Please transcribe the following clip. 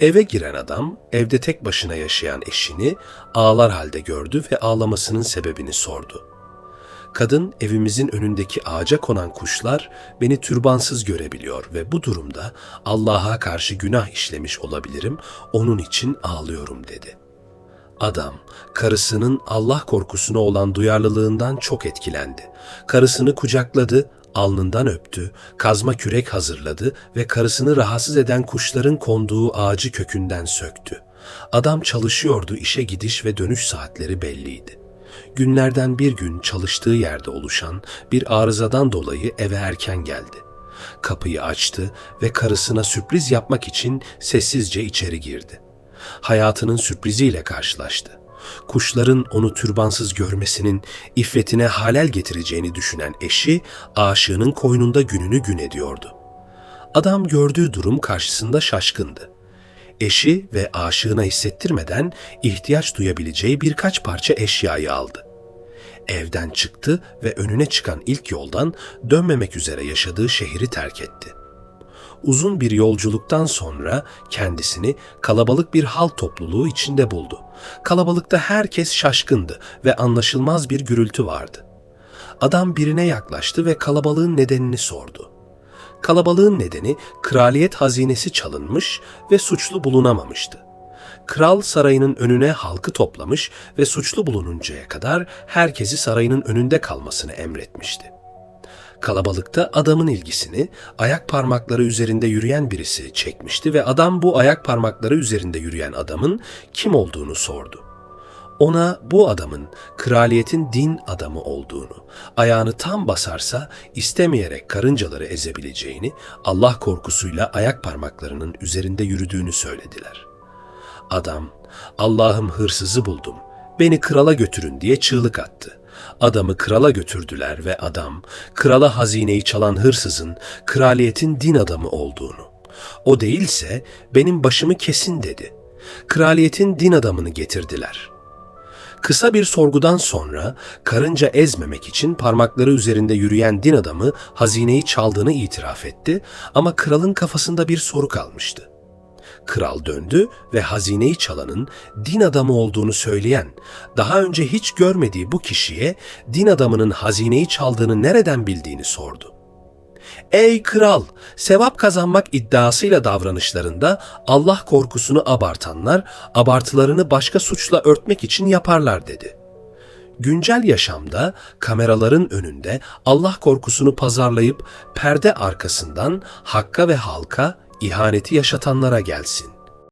Eve giren adam evde tek başına yaşayan eşini ağlar halde gördü ve ağlamasının sebebini sordu. Kadın evimizin önündeki ağaca konan kuşlar beni türbansız görebiliyor ve bu durumda Allah'a karşı günah işlemiş olabilirim, onun için ağlıyorum dedi. Adam, karısının Allah korkusuna olan duyarlılığından çok etkilendi. Karısını kucakladı, alnından öptü, kazma kürek hazırladı ve karısını rahatsız eden kuşların konduğu ağacı kökünden söktü. Adam çalışıyordu, işe gidiş ve dönüş saatleri belliydi. Günlerden bir gün çalıştığı yerde oluşan bir arızadan dolayı eve erken geldi. Kapıyı açtı ve karısına sürpriz yapmak için sessizce içeri girdi hayatının sürpriziyle karşılaştı. Kuşların onu türbansız görmesinin iffetine halel getireceğini düşünen eşi aşığının koynunda gününü gün ediyordu. Adam gördüğü durum karşısında şaşkındı. Eşi ve aşığına hissettirmeden ihtiyaç duyabileceği birkaç parça eşyayı aldı. Evden çıktı ve önüne çıkan ilk yoldan dönmemek üzere yaşadığı şehri terk etti uzun bir yolculuktan sonra kendisini kalabalık bir hal topluluğu içinde buldu. Kalabalıkta herkes şaşkındı ve anlaşılmaz bir gürültü vardı. Adam birine yaklaştı ve kalabalığın nedenini sordu. Kalabalığın nedeni kraliyet hazinesi çalınmış ve suçlu bulunamamıştı. Kral sarayının önüne halkı toplamış ve suçlu bulununcaya kadar herkesi sarayının önünde kalmasını emretmişti. Kalabalıkta adamın ilgisini ayak parmakları üzerinde yürüyen birisi çekmişti ve adam bu ayak parmakları üzerinde yürüyen adamın kim olduğunu sordu. Ona bu adamın kraliyetin din adamı olduğunu, ayağını tam basarsa istemeyerek karıncaları ezebileceğini, Allah korkusuyla ayak parmaklarının üzerinde yürüdüğünü söylediler. Adam, Allah'ım hırsızı buldum, beni krala götürün diye çığlık attı. Adamı krala götürdüler ve adam, krala hazineyi çalan hırsızın kraliyetin din adamı olduğunu. O değilse benim başımı kesin dedi. Kraliyetin din adamını getirdiler. Kısa bir sorgudan sonra karınca ezmemek için parmakları üzerinde yürüyen din adamı hazineyi çaldığını itiraf etti ama kralın kafasında bir soru kalmıştı. Kral döndü ve hazineyi çalanın din adamı olduğunu söyleyen, daha önce hiç görmediği bu kişiye din adamının hazineyi çaldığını nereden bildiğini sordu. Ey kral, sevap kazanmak iddiasıyla davranışlarında Allah korkusunu abartanlar, abartılarını başka suçla örtmek için yaparlar dedi. Güncel yaşamda kameraların önünde Allah korkusunu pazarlayıp perde arkasından hakka ve halka ihaneti yaşatanlara gelsin.